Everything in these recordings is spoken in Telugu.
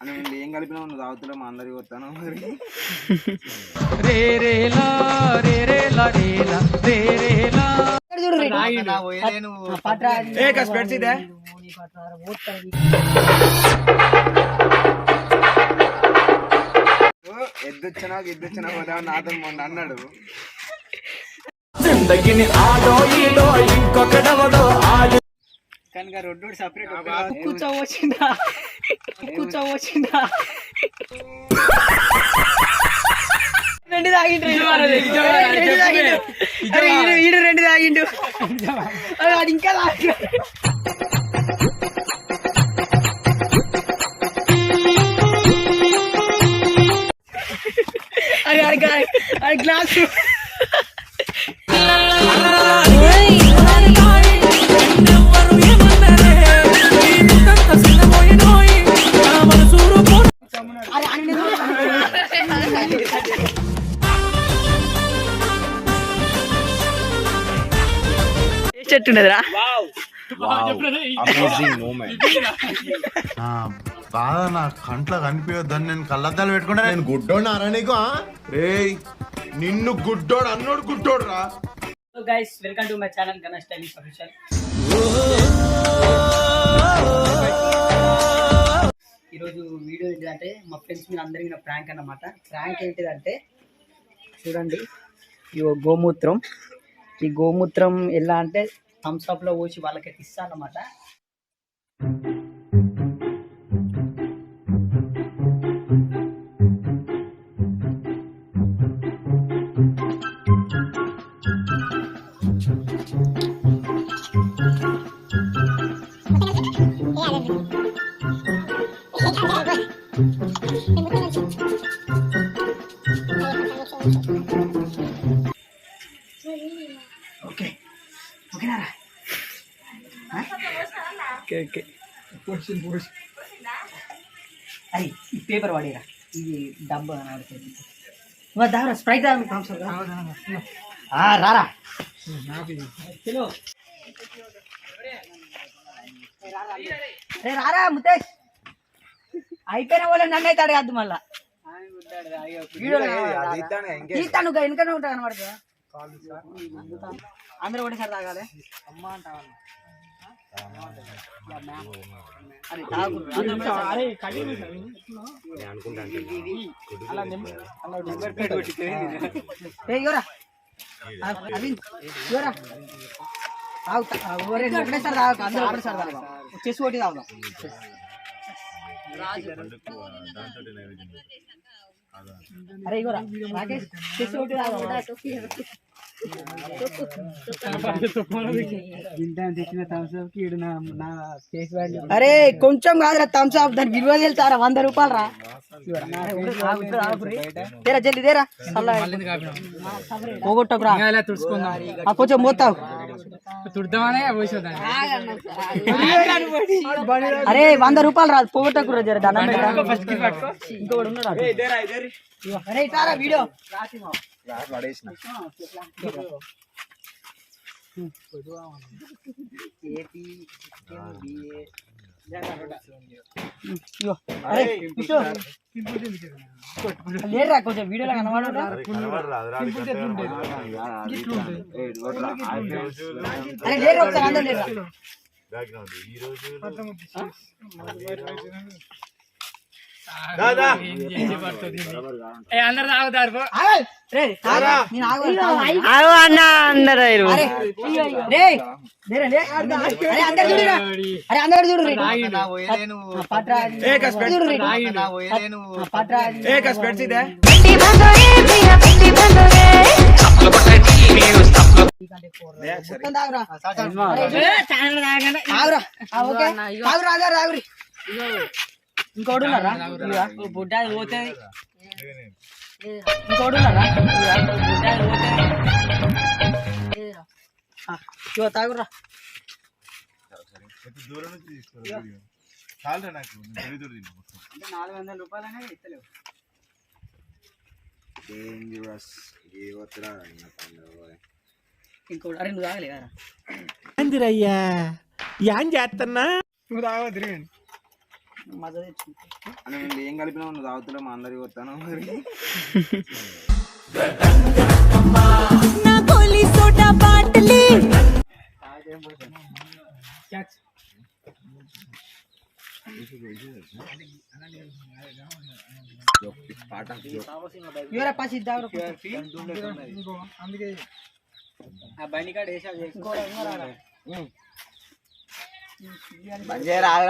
అని వీళ్ళు ఏం కలిపినా నువ్వు తాగుతున్నా మా అందరికి వస్తాను మరి. ఏ కసి పెడితే ఎద్దొచ్చినా ఎద్దొచ్చినా పోతా నాతో మొన్న అన్నాడు. కనుక రెండు సపరేట్ కూర్చోవచ్చిందా కూర్చోవచ్చిందా రెండు తాగిండు ఈడు రెండు తాగిండు వాడు ఇంకా అరే అరే గ్లాస్ ఆ, బాధ నా కంట్లో కనిపించొద్దని నేను కళ్ళద్దాలు పెట్టుకుంటా. నేను గుడ్డోడు నీకు రేయ్ నిన్ను గుడ్డోడు అన్నోడు గుడ్డోడు రా guys welcome to my channel Ganesh tailing official ఈరోజు వీడియో ఏంటంటే మా ఫ్రెండ్స్ మీద అందరి మీద ప్రాంక్ అన్నమాట. ప్రాంక్ ఏంటిదంటే చూడండి ఇగో గోమూత్రం. ఈ గోమూత్రం ఎలా అంటే థమ్స్ అప్లో పోసి వాళ్ళకైతే ఇస్తానమాట ఓకే ఓకే అయ్యి ఈ పేపర్ వాడేరా ఇది డబ్బా ఆడుతుంది దారా స్ప్రైట్ రా థమ్స్ అప్ రారా చలో రే రారా ముతేష్ అయిపోయిన వాళ్ళు నన్ను అయితే అడగద్దు మళ్ళా తీస్తాను వెనక ఉంటా కనబడుతుందా అందరూ ఒకటేసారి తాగాలి అమ్మ అంటావా అరే తాగు అందరూ ఒకటేసారి. తాగు, అందరూ ఒకటేసారి తాగుదాం చెస్ ఒకటి తాగుదాం అరే ఇగోరా రాకేష్ చెస్ ఒకటి తాగుదాం అరే కొంచెం కాదురా థమ్స్ అప్ దాని విలువ తెలుసారా వంద రూపాయలు రా తేరా జల్ది తేరా. పోగొట్టకురా. కొంచెం మోతావు అరే వంద రూపాయలు రాదు పోగొట్టకురా జర పెడతా. ఇంకోడు ఉన్నాడు అరే ఇటారా వీడియో పడేసిన. లేదురా కొంచెం వీడియోలో కనబడరా అరే లేరు ఒకసారి అందరూ లేరా, లే. అరే, అందరు చూడురా. అరే, అందరు చూడుర్రి. ఆ, ఇంకోడు ఉన్నారా? ఇదిగా. బుడ్డ అది పోతుంది ఇంకోడు ఉన్నారా? ఇదిగా. బుడ్డ అది పోతుంది ఇగో తాగురా నాలుగు వందల ఇస్తలేవు డేంజరస్ ఇంకోటి అరే నువ్వు తాగలే కదా అందిరయ్యా ఏం చేస్తున్నా నువ్వు తాగవద్దు మజా తెచ్చుకుంటా అని మేము ఏం కలిపినా నువ్వు మా అందరికి వస్తాను మరి. నా గోలి సోడా బాటలీ. ఇవరా పసి దావర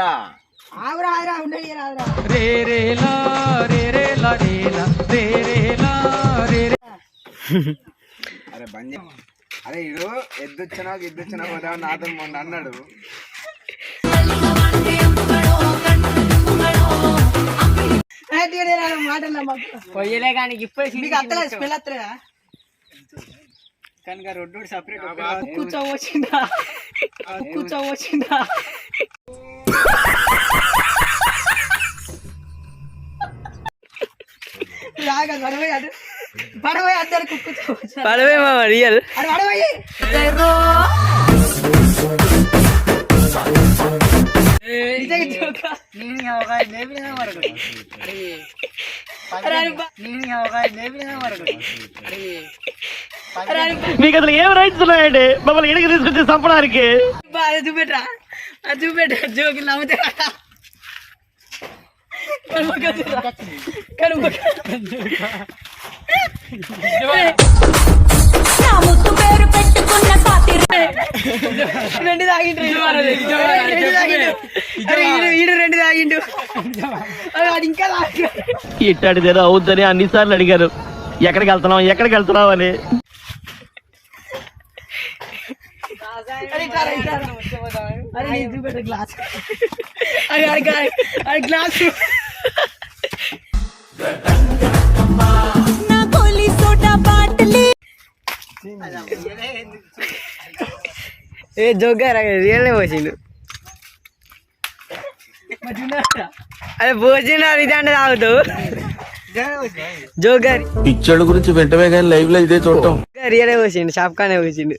ఆ వేసా రాదురా ఆగురా ఆగురా ఉండని రాదురా అరే చేయి. అరే ఇడు ఎద్దొచ్చినా ఎద్దొచ్చినా పోదా నాతో మొన్న అన్నాడు. పొయ్యలే కానీ ఇప్పుడు మీకు అత్తలేదు? స్మెల్ అత్తలేదా? కనుక రెండు సపరేట్ కూర్చోవచ్చిందా కూర్చోవచ్చిందా పడవై అందరు మామ రియల్. మీకు అసలు ఏం రైట్స్ ఉన్నాయండి? మమ్మల్ని ఇడికి తీసుకొచ్చి చంపడానికి. చూపెట్రా చూపెట్రా జోకి నమ్ముతారా నా పేరు పెట్టుకున్న రెండు తాగిండు రెండు తాగిండు ఈడు- రెండు తాగిండు అది ఇంకా తాగి ఇట్టాడిదేదో అవుద్దని అన్నిసార్లు అడిగారు. ఎక్కడికి వెళ్తున్నాం ఎక్కడికి వెళ్తున్నాం అని అరే గ్లాస్ అరే అరే అరే గ్లాస్ ఏ జోగారు రియల్ పోసిండు. అదే పోసిన ఇదంటే తాగుతావు జోగర్ పిచ్చోళ్ళ గురించి వెంటనే కానీ లైవ్లో ఇదే చూడటం. రియలే పోసిండు షాప్ కానే పోసిండు.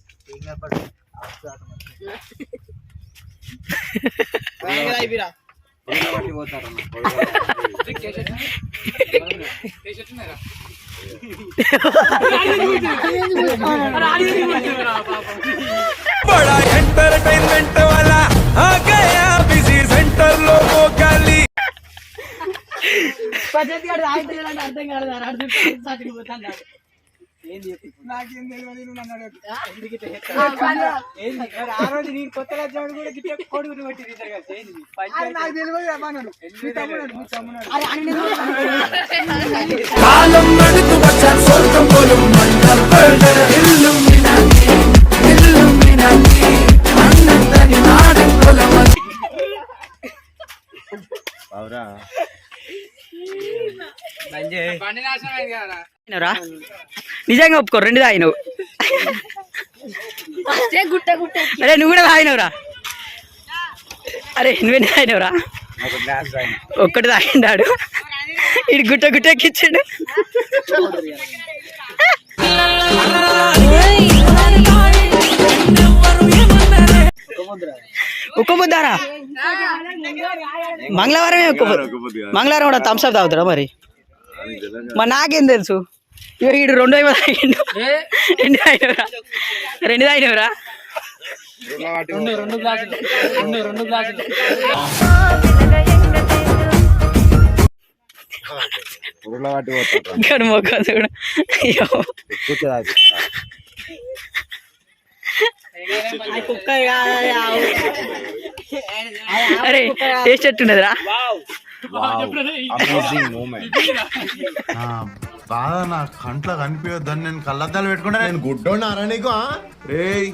పొయ్యిలో పట్టి పోతారు అన్న, పొయ్యిలో పట్టి. बड़ा एंटरटेनमेंट वाला आ गया बिजी सेंटर लोगों का ली పద్ధతి గారు తాగుతున్నాడు అర్థం కాదు అర్థం సాటికి పోతాడు నాకేం తెలియదు. ఆ, రోజు నేను కొత్త రాజ్యాడు కూడా గిట్ట కొడుకుని పెట్టి తీశారు కదా ఏంది? అరే, నాకు తెలియదు అమ్మాను మీ తమ్ముడు మీ తమ్ముడు అరే అని నేను కాలం నడుతూ వచ్చా స్వర్గం పోലും అవురా తాగినవురా? నిజంగా ఒప్పుకో రెండు తాగినవు. గుట్ట గుట్ట. అరే నువ్వు కూడా తాగినవురా? అరే నువ్వెన్ని తాగినవురా. ఒక్కటి తాగిండాడు. ఇటు గుట్ట గుట్ట ఎక్కించాడు. ఒక్క ముద్దారా మంగళవారమే ఒక్క మంగళవారం కూడా థమ్స్ అప్ తాగుతారా మరి? మరి నాకేం తెలుసు? ఇక ఈడు రెండు అయిపోయి తాగిండు. రెండు తాగినవరా? రెండు ఇక్కడ మొక్క చూడు. అరే టేస్ట్ ఎట్టున్నదిరా అమేజింగ్ మూమెంట్ నా. బాధ నా కంట్లో కనిపించొద్దని నేను కళ్ళద్దాలు పెట్టుకుంటే నేను గుడ్డోడు నారా నీకు? రేయ్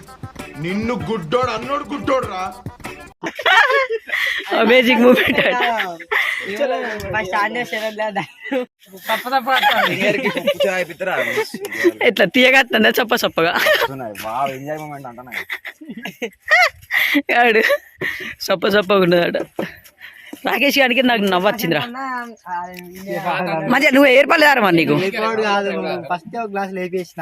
నిన్ను గుడ్డోడు అన్నోడు గుడ్డోడు రా అమేజింగ్ మూమెంట్ ఎట్లా తీయగట్టుందా చప్ప చప్పగా? ఎంజాయ్ మూమెంట్ ఆడు చప్ప చప్పగా ఉన్నదట. రాకేష్ గారికి నాకు నవ్వొచ్చిందిరా. మంచిగా నువ్వు ఏర్పడలేదారా మరి నీకు? ఫస్ట్ ఒక గ్లాస్ లేపేసిన.